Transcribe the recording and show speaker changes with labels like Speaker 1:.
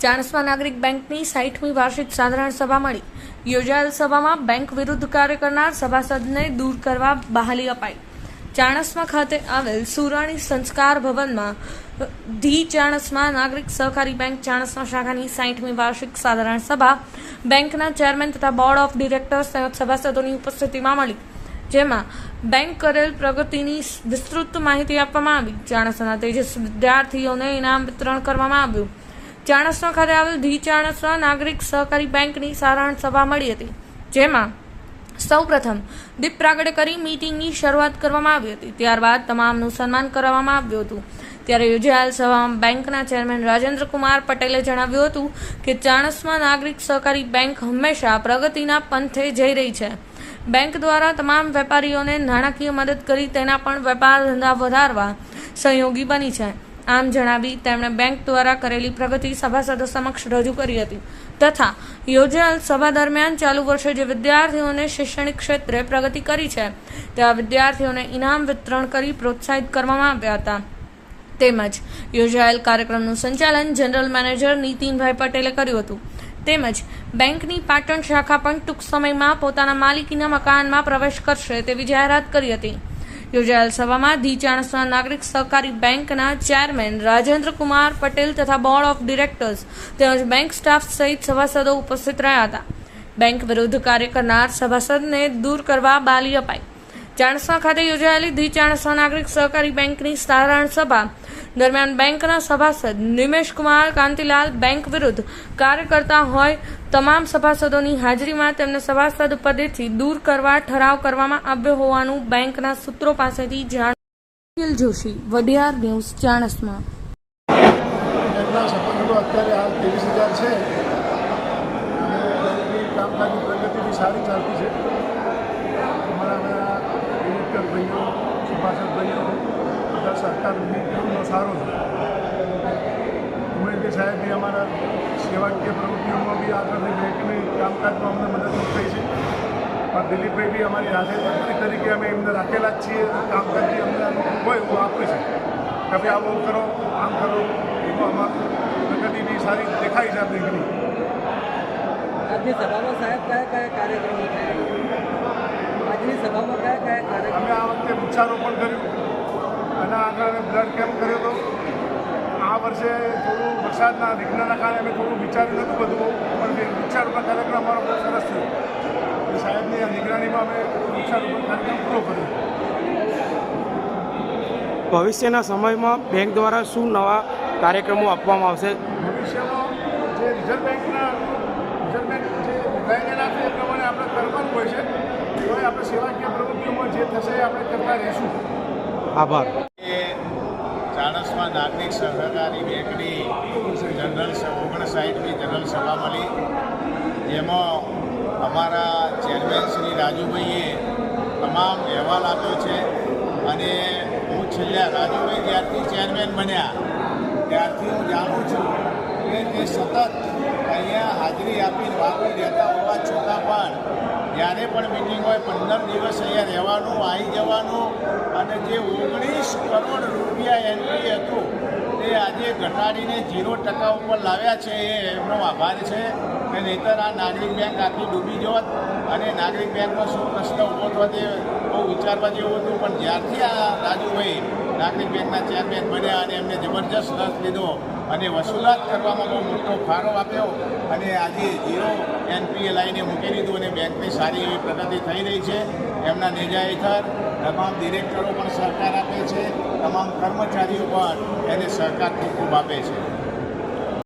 Speaker 1: ચાણસ્મા નાગરિક બેંકની સાઠમી વાર્ષિક સાધારણ સભા મળી. યોજાયેલ સભામાં બેંક વિરુદ્ધ કાર્ય કરનાર સભાસદને દૂર કરવા બહાલી અપાઈ. ચાણસ્મા ખાતે આવેલ સુરાણી સંસ્કાર ભવનમાં ધી ચાણસ્મા નાગરિક સહકારી બેંક ચાણસ્મા શાખાની સાઠમી વાર્ષિક સાધારણ સભા બેંકના ચેરમેન તથા બોર્ડ ઓફ ડિરેક્ટર્સ તેમજ સભાસદોની ઉપસ્થિતિમાં મળી. જેમાં બેંક કરેલ પ્રગતિની વિસ્તૃત માહિતી આપવામાં આવી. ચાણસ્માના તેજસ વિદ્યાર્થીઓને ઇનામ વિતરણ કરવામાં આવ્યું. ચાણસ્મા ખાતે આવેલ ધી ચાણસ્મા નાગરિક સહકારી બેંકની સારાંશ સભા મળી હતી, જેમાં સૌપ્રથમ દીપ પ્રાગટ્ય કરી મીટિંગની શરૂઆત કરવામાં આવી હતી. ત્યારબાદ તમામનું સન્માન કરવામાં આવ્યું હતું. ત્યારે યોજાયેલ સભામાં બેંકના ચેરમેન રાજેન્દ્ર કુમાર પટેલે જણાવ્યું હતું કે ચાણસમાં નાગરિક સહકારી બેંક હંમેશા પ્રગતિના પંથે જઈ રહી છે. બેંક દ્વારા તમામ વેપારીઓને નાણાકીય મદદ કરી તેના પણ વેપાર ધંધા વધારવા સહયોગી બની છે. આમ જણાવી તેમણે બેંક દ્વારા કરેલી પ્રગતિ સભાસદો સમક્ષ રજૂ કરી હતી. તથા યોજાયેલ સભા દરમિયાન ચાલુ વર્ષે જે વિદ્યાર્થીઓને શૈક્ષણિક ક્ષેત્રે પ્રગતિ કરી છે, તેવા વિદ્યાર્થીઓને ઇનામ વિતરણ કરી પ્રોત્સાહિત કરવામાં આવ્યા હતા. તેમજ યોજાયેલ કાર્યક્રમનું સંચાલન જનરલ મેનેજર નીતિનભાઈ પટેલે કર્યું હતું. તેમજ બેંકની પાટણ શાખા પણ ટૂંક સમયમાં પોતાના માલિકીના મકાનમાં પ્રવેશ કરશે તેવી જાહેરાત કરી હતી. યોજાયેલ સભામાં ધી ચાણસ્મા નાગરિક સહકારી બેંકના ચેરમેન રાજેન્દ્ર કુમાર પટેલ તથા બોર્ડ ઓફ ડિરેક્ટર્સ તેમજ બેંક સ્ટાફ સહિત સભાસદો ઉપસ્થિત રહ્યા હતા. બેંક વિરુદ્ધ કાર્ય કરનાર સભાસદને દૂર કરવા બાલી અપાઈ. ચાણસ્મા ખાતે યોજાયેલી ધી ચાણસા નાગરિક સહકારી બેંકની સાધારણ સભા દરમિયાન બેંકના સભાસદ નિમેશ કુમાર કાંતિલાલ બેંક વિરુદ્ધ કાર્યકર્તા હોય તમામ સભાસદોની હાજરીમાં તેમને સભાસદ પદેથી દૂર કરવા, ઠરાવ કરવામાં આવ્યો હોવાનું બેંકના સૂત્રો પાસેથી જાણ જોશી, વડિયાર ન્યૂઝ, ચાણસમાં.
Speaker 2: સારી ચાલતી છે અમારા બધા ડિરેક્ટર ભાઈઓ સભાસદ ભાઈઓ બધા સહકાર બી સારો છે. ઉમેશભાઈ સાહેબ બી અમારા સેવાકીય પ્રવૃત્તિઓમાં બી આગળની બેંકની કામકાજમાં અમને મદદરૂપ થઈ છે. પણ દિલીપભાઈ બી અમારી હાથે મંત્રી તરીકે અમે એમને રાખેલા જ છીએ. કામકાજ બી અમને હોય એવું આપે છે. કે ભાઈ આવું કરો, આમ કરો એમાં અમારું પ્રગતિ બી સારી દેખાય છે આ બેંકની
Speaker 3: આજની સભામાં સાહેબ કયા કયા કાર્યક્રમો થયા? આજની સભામાં કયા કયા કાર્યક્રમો
Speaker 2: અમે આ વખતે વૃક્ષારોપણ કર્યું. અને આગળ બ્લડ કેમ્પ કર્યો હતો. આ વર્ષે થોડું વરસાદના વિઘ્નના કારણે અમે થોડું વિચાર્યું નહોતું બધું પણ વૃક્ષારોપણ કાર્યક્રમ અમારો બહુ સરસ થયો. સાહેબની આ નિગરાનીમાં અમે વૃક્ષારોપણ કાર્યક્રમ પૂરો કર્યો.
Speaker 4: ભવિષ્યના સમયમાં બેંક દ્વારા શું નવા કાર્યક્રમો આપવામાં આવશે?
Speaker 2: ભવિષ્યમાં જે રિઝર્વ બેંકના રિઝર્વ બેંક જે ગાઈડલાઈન આપે એ પ્રમાણે આપણે કરવાનું હોય છે. તોય આપણે સેવાકીય જે થશે આપણે કરતા રહીશું.
Speaker 4: આભાર.
Speaker 5: ચાણસમાં ચાણસ્મા નાગરિક સહકારી બેંકની જનરલ ઓગણસાઠમી જનરલ સભા મળી. જેમાં અમારા ચેરમેન શ્રી રાજુભાઈએ તમામ અહેવાલ આપ્યો છે અને હું છેલ્લા રાજુભાઈ જ્યારથી ચેરમેન બન્યા ત્યારથી હું જાણું છું કે તે સતત અહીંયા હાજરી આપીને વાપરી રહેતા હોવા જ્યારે પણ મિટિંગ હોય, પંદર દિવસ અહીંયા રહેવાનું આવી જવાનું. અને જે ઓગણીસ કરોડ રૂપિયા એન્ટ્રી હતું તે આજે ઘટાડીને ઝીરો ટકા ઉપર લાવ્યા છે, એ એમનો આભાર છે. કે નહીંતર આ નાગરિક બેંક આખી ડૂબી જોત. અને નાગરિક બેંકમાં શું પ્રશ્ન ઊભો થયો તે બહુ વિચારવા જેવું હતું, પણ જ્યારથી આ રાજુભાઈ નાગરિક બેંકના ચેરમેન બન્યા અને એમને જબરજસ્ત રસ લીધો અને વસૂલાત કરવામાં બહુ મોટો ફાળો આપ્યો અને આજે ઝીરો એનપીએ લાઈને મૂકી દીધું અને બેંકની સારી એવી પ્રગતિ થઈ રહી છે. એમના નેજા હેઠળ તમામ ડિરેક્ટરો પણ સહકાર આપે છે, તમામ કર્મચારીઓ પણ એને સહકાર ખૂબ ખૂબ આપે છે.